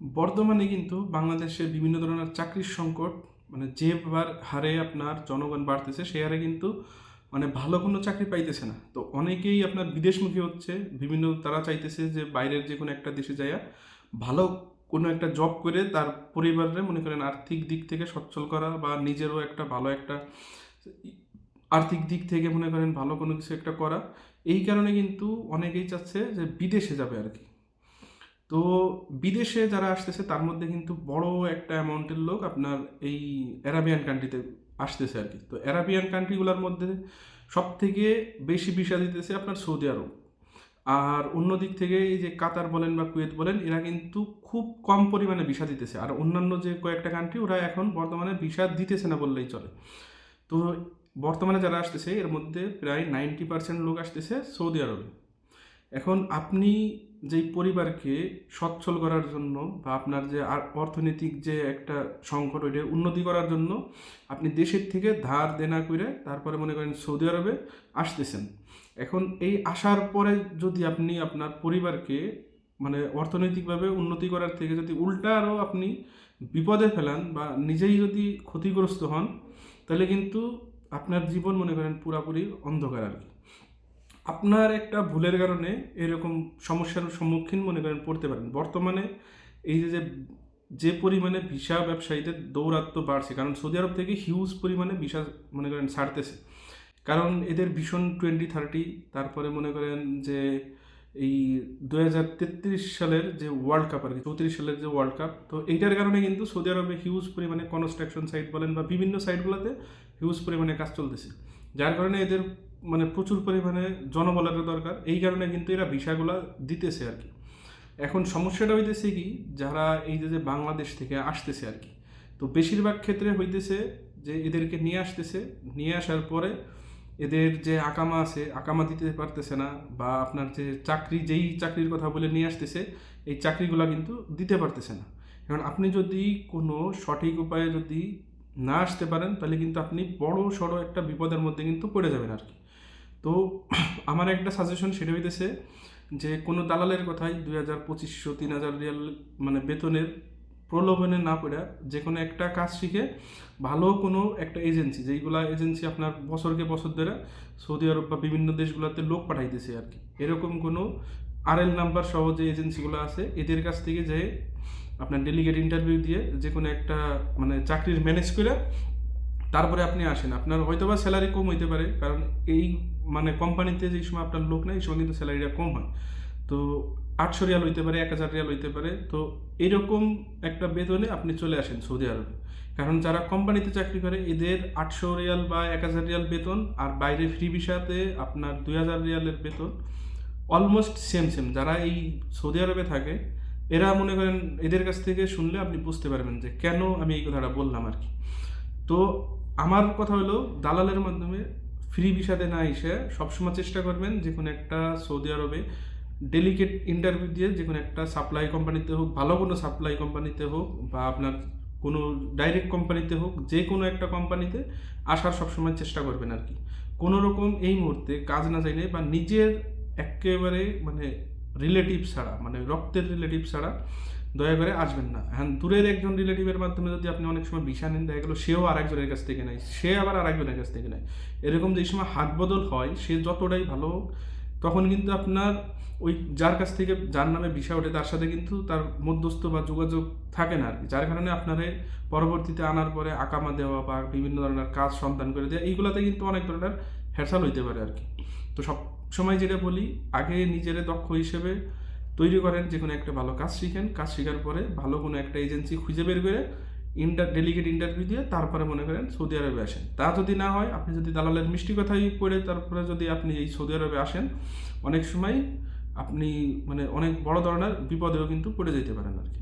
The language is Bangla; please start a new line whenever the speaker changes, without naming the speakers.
বর্তমানে কিন্তু বাংলাদেশে বিভিন্ন ধরনের চাকরির সংকট মানে যে হারে আপনার জনগণ বাড়তেছে সে হারে কিন্তু মানে ভালো কোনো চাকরি পাইতেছে না। তো অনেকেই আপনার বিদেশমুখী হচ্ছে, বিভিন্ন তারা চাইতেছে যে বাইরের যে কোনো একটা দেশে যাইয়া ভালো কোনো একটা জব করে তার পরিবারের মনে করেন আর্থিক দিক থেকে সচ্ছল করা বা নিজেরও একটা ভালো একটা আর্থিক দিক থেকে মনে করেন ভালো কোনো কিছু একটা করা, এই কারণে কিন্তু অনেকেই চাচ্ছে যে বিদেশে যাবে আর কি। তো বিদেশে যারা আসতেছে, তার মধ্যে কিন্তু বড় একটা অ্যামাউন্টের লোক আপনার এই অ্যারাবিয়ান কান্ট্রিতে আসতেছে আর কি। তো অ্যারাবিয়ান কান্ট্রিগুলোর মধ্যে সব থেকে বেশি ভিসা দিতেছে আপনার সৌদি আরব। আর অন্য দিক থেকে এই যে কাতার বলেন বা কুয়েত বলেন, এরা কিন্তু খুব কম পরিমাণে ভিসা দিতেছে। আর অন্যান্য যে কয়েকটা কান্ট্রি ওরা এখন বর্তমানে ভিসা দিতেছে না বললেই চলে। তো বর্তমানে যারা আসতেছে, এর মধ্যে প্রায় নাইনটি পার্সেন্ট লোক আসতেছে সৌদি আরবে। এখন আপনি যেই পরিবারকে সচ্ছল করার জন্য বা আপনার যে অর্থনৈতিক যে একটা সংকট ওইটা উন্নতি করার জন্য আপনি দেশের থেকে ধার দেনা করে তারপরে মনে করেন সৌদি আরবে আসতেছেন। এখন এই আসার পরে যদি আপনি আপনার পরিবারকে মানে অর্থনৈতিকভাবে উন্নতি করার থেকে যদি উল্টা আরও আপনি বিপদে ফেলান বা নিজেই যদি ক্ষতিগ্রস্ত হন, তাহলে কিন্তু আপনার জীবন মনে করেন পুরাপুরি অন্ধকার আর কি। আপনার একটা ভুলের কারণে এরকম সমস্যার সম্মুখীন মনে করেন, পড়তে পারেন। বর্তমানে এই যে যে পরিমাণে ভিসা ব্যবসায়ীদের দৌরাত্ম বাড়ছে, কারণ সৌদি আরব থেকে হিউজ পরিমাণে ভিসা মনে করেন ছাড়তেছে। কারণ এদের ভীষণ টোয়েন্টি থার্টি তারপরে মনে করেন যে, এই দু হাজার তেত্রিশ সালের যে ওয়ার্ল্ড কাপ আর কি, চৌত্রিশ সালের যে ওয়ার্ল্ড কাপ তো এইটার কারণে কিন্তু সৌদি আরবে হিউজ পরিমাণে কনস্ট্রাকশন সাইট বলেন বা বিভিন্ন সাইটগুলোতে হিউজ পরিমাণে কাজ চলতেছে। যার কারণে এদের মানে প্রচুর পরিমাণে জনবলের দরকার। এই কারণে কিন্তু এরা ভিসাগুলো দিতেছে আর কি। এখন সমস্যাটা হইতেছে কি, যারা এই যে বাংলাদেশ থেকে আসতেছে আর কি, তো বেশিরভাগ ক্ষেত্রে হইতেছে যে এদেরকে নিয়ে আসতেছে। নিয়ে আসার পরে এদের যে আকামা আছে, আকামা দিতে পারতেছে না বা আপনার যে চাকরি, যেই চাকরির কথা বলে নিয়ে আসতেছে, এই চাকরিগুলো কিন্তু দিতে পারতেছে না। এখন আপনি যদি কোনো সঠিক উপায়ে যদি না আসতে পারেন, তাহলে কিন্তু আপনি বড় সড়ো একটা বিপদের মধ্যে কিন্তু পড়ে যাবেন আর কি। তো আমার একটা সাজেশন সেটা হইতেছে যে কোনো দালালের কথাই দুই হাজার পঁচিশশো, তিন হাজার রিয়াল মানে বেতনের প্রলোভনে না পড়ে যে কোনো একটা কাজ শিখে ভালো কোনো একটা এজেন্সি, যেইগুলা এজেন্সি আপনার বছরকে বছর ধরে সৌদি আরব বা বিভিন্ন দেশগুলোতে লোক পাঠাইতেছে আর কি। এরকম কোনো আরএল নাম্বার সহ যে এজেন্সিগুলো আছে, এদের কাছ থেকে যে আপনার ডেলিগেট ইন্টারভিউ দিয়ে যে কোনো একটা মানে চাকরির ম্যানেজ করে তারপরে আপনি আসেন। আপনার হয়তো বা স্যালারি কম হইতে পারে, কারণ এই মানে কোম্পানিতে যেই সময় আপনার লোক নেই, এই সময় কিন্তু স্যালারিটা কম হয়। তো আটশো রিয়াল হইতে পারে, এক হাজার রিয়াল হইতে পারে। তো এরকম একটা বেতনে আপনি চলে আসেন সৌদি আরবে। কারণ যারা কোম্পানিতে চাকরি করে, এদের আটশো রিয়াল বা এক হাজার রিয়াল বেতন আর বাইরে ফ্রি ভিসাতে আপনার দুই হাজার রিয়ালের বেতন অলমোস্ট সেম সেম যারা এই সৌদি আরবে থাকে, এরা মনে করেন এদের কাছ থেকে শুনলে আপনি বুঝতে পারবেন যে কেন আমি এই কথাটা বললাম আর কি। তো আমার কথা হলো, দালালের মাধ্যমে ফ্রি ভিসাতে না এসে সবসময় চেষ্টা করবেন যে কোনো একটা সৌদি আরবে ডেলিকেট ইন্টারভিউ দিয়ে যে কোনো একটা সাপ্লাই কোম্পানিতে হোক, ভালো কোনো সাপ্লাই কোম্পানিতে হোক বা আপনার কোনো ডাইরেক্ট কোম্পানিতে হোক, যে কোনো একটা কোম্পানিতে আসার সবসময় চেষ্টা করবেন আর কি। কোনো রকম এই মুহূর্তে কাজ না চাইলে বা নিজের একেবারে মানে রিলেটিভ ছাড়া মানে রক্তের রিলেটিভ ছাড়া দয়া করে আসবেন না। হ্যাঁ দূরের একজন রিলেটিভের মাধ্যমে যদি আপনি অনেক সময় ভিসা নেন, দেখা গেলো সেও আরেকজনের কাছ থেকে নেয়, সে আবার আরেকজনের কাছ থেকে নেয়। এরকম যে সময় হাত বদল হয়, সে যতটাই ভালো তখন কিন্তু আপনার ওই যার কাছ থেকে যার নামে ভিসা ওঠে, তার সাথে কিন্তু তার মধ্যস্থ বা যোগাযোগ থাকে না আর কি যার কারণে আপনারে পরবর্তীতে আনার পরে আকামা দেওয়া বা বিভিন্ন ধরনের কাজ সন্ধান করে দেওয়া, এইগুলোতে কিন্তু অনেক ধরনের হ্যারসাল হইতে পারে আর কি তো সব সময় যেটা বলি, আগে নিজেরে দক্ষ হিসেবে তৈরি করেন যে কোনো একটা ভালো কাজ শিখেন। কাজ শেখার পরে ভালো কোনো একটা এজেন্সি খুঁজে বের করে ইন্টার ডেলিগেট ইন্টারভিউ দিয়ে তারপরে মনে করেন সৌদি আরবে আসেন। তা যদি না হয়, আপনি যদি দালালের মিষ্টি কথাই পড়ে তারপরে যদি আপনি এই সৌদি আরবে আসেন, অনেক সময় আপনি মানে অনেক বড় ধরনের বিপদেও কিন্তু পড়ে যেতে পারেন আর কি